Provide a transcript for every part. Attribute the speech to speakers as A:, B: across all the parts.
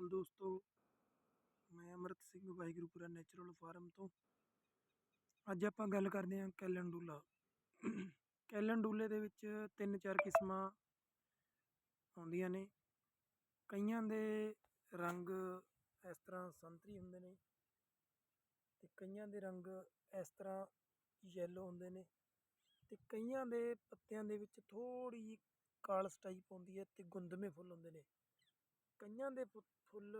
A: ਅਕਾਲ ਦੋਸਤੋ, ਮੈਂ ਅਮਰਤ Singh Wahegurupura natural farm ਤੋਂ। ਅੱਜ ਆਪਾਂ ਗੱਲ ਕਰਦੇ ਹਾਂ ਕੈਲੰਡੂਲਾ। ਕੈਲੰਡੂਲੇ ਦੇ ਵਿੱਚ ਤਿੰਨ ਚਾਰ ਕਿਸਮਾਂ ਆਉਂਦੀਆਂ ਨੇ। ਕਈਆਂ ਦੇ ਰੰਗ ਇਸ ਤਰ੍ਹਾਂ ਸੰਤਰੀ ਹੁੰਦੇ ਨੇ ਤੇ ਕਈਆਂ ਦੇ ਰੰਗ ਇਸ ਤਰ੍ਹਾਂ ਯੈਲੋ ਹੁੰਦੇ ਨੇ ਤੇ ਕਈਆਂ ਦੇ ਪੱਤਿਆਂ ਦੇ ਵਿੱਚ ਥੋੜੀ ਜਿਹੀ ਕਾਲਸ ਟਾਈਪ ਹੁੰਦੀ ਹੈ ਤੇ ਗੁੰਦਮੇ ਫੁੱਲ ਹੁੰਦੇ ਨੇ। ਕਈਆਂ ਦੇ ਫੁ- ਫੁੱਲ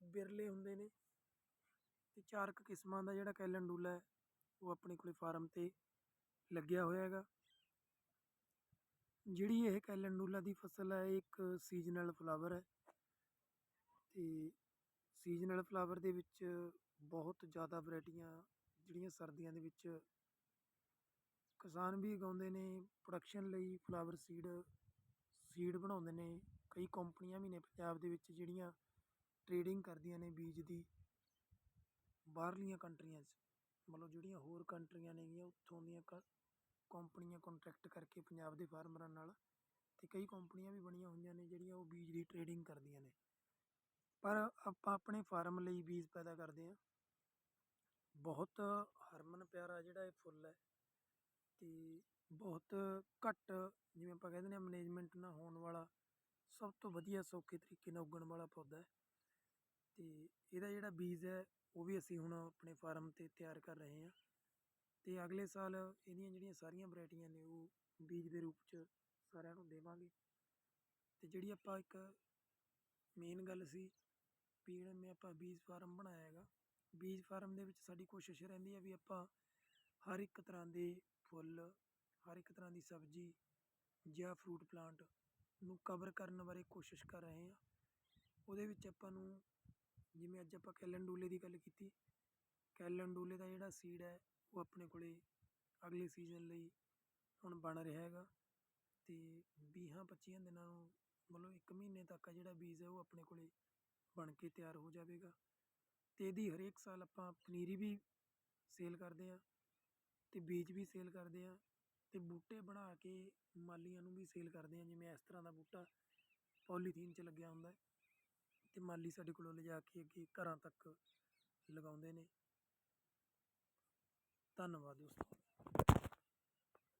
A: ਬਿਰਲੇ ਹੁੰਦੇ ਨੇ ਅਤੇ ਚਾਰ ਕੁ ਕਿਸਮਾਂ ਦਾ ਜਿਹੜਾ ਕੈਲੰਡੂਲਾ ਹੈ, ਉਹ ਆਪਣੇ ਕੋਲੇ ਫਾਰਮ ਤੇ ਲੱਗਿਆ ਹੋਇਆ ਹੈਗਾ। ਜਿਹੜੀ ਇਹ ਕੈਲੰਡੂਲਾ ਦੀ ਫਸਲ ਹੈ, ਇਹ ਇੱਕ ਸੀਜ਼ਨਲ ਫਲਾਵਰ ਹੈ ਤੇ ਸੀਜ਼ਨਲ ਫਲਾਵਰ ਦੇ ਵਿੱਚ ਬਹੁਤ ਜ਼ਿਆਦਾ ਵੈਰਾਈਟੀਆਂ ਜਿਹੜੀਆਂ ਸਰਦੀਆਂ ਦੇ ਵਿੱਚ ਕਿਸਾਨ ਵੀ ਉਗਾਉਂਦੇ ਨੇ ਪ੍ਰੋਡਕਸ਼ਨ ਲਈ ਫਲਾਵਰ ਸੀਡ ਸੀਡ ਬਣਾਉਂਦੇ ਨੇ। ਕਈ ਕੰਪਨੀਆਂ ਵੀ ਨੇ ਪੰਜਾਬ ਦੇ ਵਿੱਚ ਜਿਹੜੀਆਂ ਟਰੇਡਿੰਗ ਕਰਦੀਆਂ ਨੇ ਬੀਜ ਦੀ, ਬਾਹਰਲੀਆਂ ਕੰਟਰੀਆਂ 'ਚ। ਮਤਲਬ ਜਿਹੜੀਆਂ ਹੋਰ ਕੰਟਰੀਆਂ ਨੇਗੀਆਂ, ਉੱਥੋਂ ਦੀਆਂ ਕ, ਕੰਪਨੀਆਂ ਕੰਟਰੈਕਟ ਕਰਕੇ ਪੰਜਾਬ ਦੇ ਫਾਰਮਰਾਂ ਨਾਲ ਅਤੇ ਕਈ ਕੰਪਨੀਆਂ ਵੀ ਬਣੀਆਂ ਹੋਈਆਂ ਨੇ ਜਿਹੜੀਆਂ ਉਹ ਬੀਜ ਦੀ ਟਰੇਡਿੰਗ ਕਰਦੀਆਂ ਨੇ। ਪਰ ਆਪਾਂ ਆਪਣੇ ਫਾਰਮ ਲਈ ਬੀਜ ਪੈਦਾ ਕਰਦੇ ਹਾਂ। ਬਹੁਤ ਹਰਮਨ ਪਿਆਰਾ ਜਿਹੜਾ ਇਹ ਫੁੱਲ ਹੈ ਅਤੇ ਬਹੁਤ ਘੱਟ ਜਿਵੇਂ ਆਪਾਂ ਕਹਿ ਦਿੰਦੇ ਹਾਂ ਮੈਨੇਜਮੈਂਟ ਨਾ ਹੋਣ ਵਾਲਾ ਸਭ ਤੋਂ ਵਧੀਆ ਸੌਖੇ ਤਰੀਕੇ ਨਾਲ ਉੱਗਣ ਵਾਲਾ ਪੌਦਾ ਹੈ। ਅਤੇ ਇਹਦਾ ਜਿਹੜਾ ਬੀਜ ਹੈ, ਉਹ ਵੀ ਅਸੀਂ ਹੁਣ ਆਪਣੇ ਫਾਰਮ 'ਤੇ ਤਿਆਰ ਕਰ ਰਹੇ ਹਾਂ। ਅਤੇ ਅਗਲੇ ਸਾਲ ਇਹਦੀਆਂ ਜਿਹੜੀਆਂ ਸਾਰੀਆਂ ਵਰਾਇਟੀਆਂ ਨੇ, ਉਹ ਬੀਜ ਦੇ ਰੂਪ 'ਚ ਸਾਰਿਆਂ ਨੂੰ ਦੇਵਾਂਗੇ। ਅਤੇ ਜਿਹੜੀ ਆਪਾਂ ਇੱਕ ਮੇਨ ਗੱਲ ਸੀ ਵੀ ਜਿਹੜਾ ਮੈਂ ਆਪਾਂ ਬੀਜ ਫਾਰਮ ਬਣਾਇਆ ਹੈਗਾ, ਬੀਜ ਫਾਰਮ ਦੇ ਵਿੱਚ ਸਾਡੀ ਕੋਸ਼ਿਸ਼ ਰਹਿੰਦੀ ਹੈ ਵੀ ਆਪਾਂ ਹਰ ਇੱਕ ਤਰ੍ਹਾਂ ਦੇ ਫੁੱਲ, ਹਰ ਇੱਕ ਤਰ੍ਹਾਂ ਦੀ ਸਬਜ਼ੀ ਜਾਂ ਫਰੂਟ ਪਲਾਂਟ ਨੂੰ ਕਵਰ ਕਰਨ ਬਾਰੇ ਕੋਸ਼ਿਸ਼ ਕਰ ਰਹੇ ਹਾਂ। ਉਹਦੇ ਵਿੱਚ ਆਪਾਂ ਨੂੰ, ਜਿਵੇਂ ਅੱਜ ਆਪਾਂ ਕੈਲਨ ਕੈਲੰਡੂਲੇ ਦੀ ਗੱਲ ਕੀਤੀ, ਕੈਲਨ ਕੈਲੰਡੂਲੇ ਦਾ ਜਿਹੜਾ ਸੀਡ ਹੈ, ਉਹ ਆਪਣੇ ਕੋਲ ਅਗਲੇ ਸੀਜ਼ਨ ਲਈ ਹੁਣ ਬਣ ਰਿਹਾ ਹੈਗਾ ਅਤੇ ਵੀਹਾਂ ਪੱਚੀਆਂ ਦਿਨਾਂ ਨੂੰ ਮਤਲਬ ਇੱਕ ਮਹੀਨੇ ਤੱਕ ਆ ਜਿਹੜਾ ਬੀਜ ਹੈ, ਉਹ ਆਪਣੇ ਕੋਲ ਬਣ ਕੇ ਤਿਆਰ ਹੋ ਜਾਵੇਗਾ। ਅਤੇ ਇਹਦੀ ਹਰੇਕ ਸਾਲ ਆਪਾਂ ਪਨੀਰੀ ਵੀ ਸੇਲ ਕਰਦੇ ਹਾਂ ਅਤੇ ਬੀਜ ਵੀ ਸੇਲ ਕਰਦੇ ਹਾਂ। ਅਤੇ ਬੂਟੇ ਬਣਾ ਕੇ ਮਾਲੀਆਂ ਨੂੰ ਵੀ ਸੇਲ ਕਰਦੇ ਹਾਂ, ਜਿਵੇਂ ਇਸ ਤਰ੍ਹਾਂ ਦਾ ਬੂਟਾ ਪੋਲੀਥੀਨ 'ਚ ਲੱਗਿਆ ਹੁੰਦਾ ਅਤੇ ਮਾਲੀ ਸਾਡੇ ਕੋਲੋਂ ਲਿਜਾ ਕੇ ਅੱਗੇ ਘਰਾਂ ਤੱਕ ਲਗਾਉਂਦੇ ਨੇ। ਧੰਨਵਾਦ ਦੋਸਤੋ।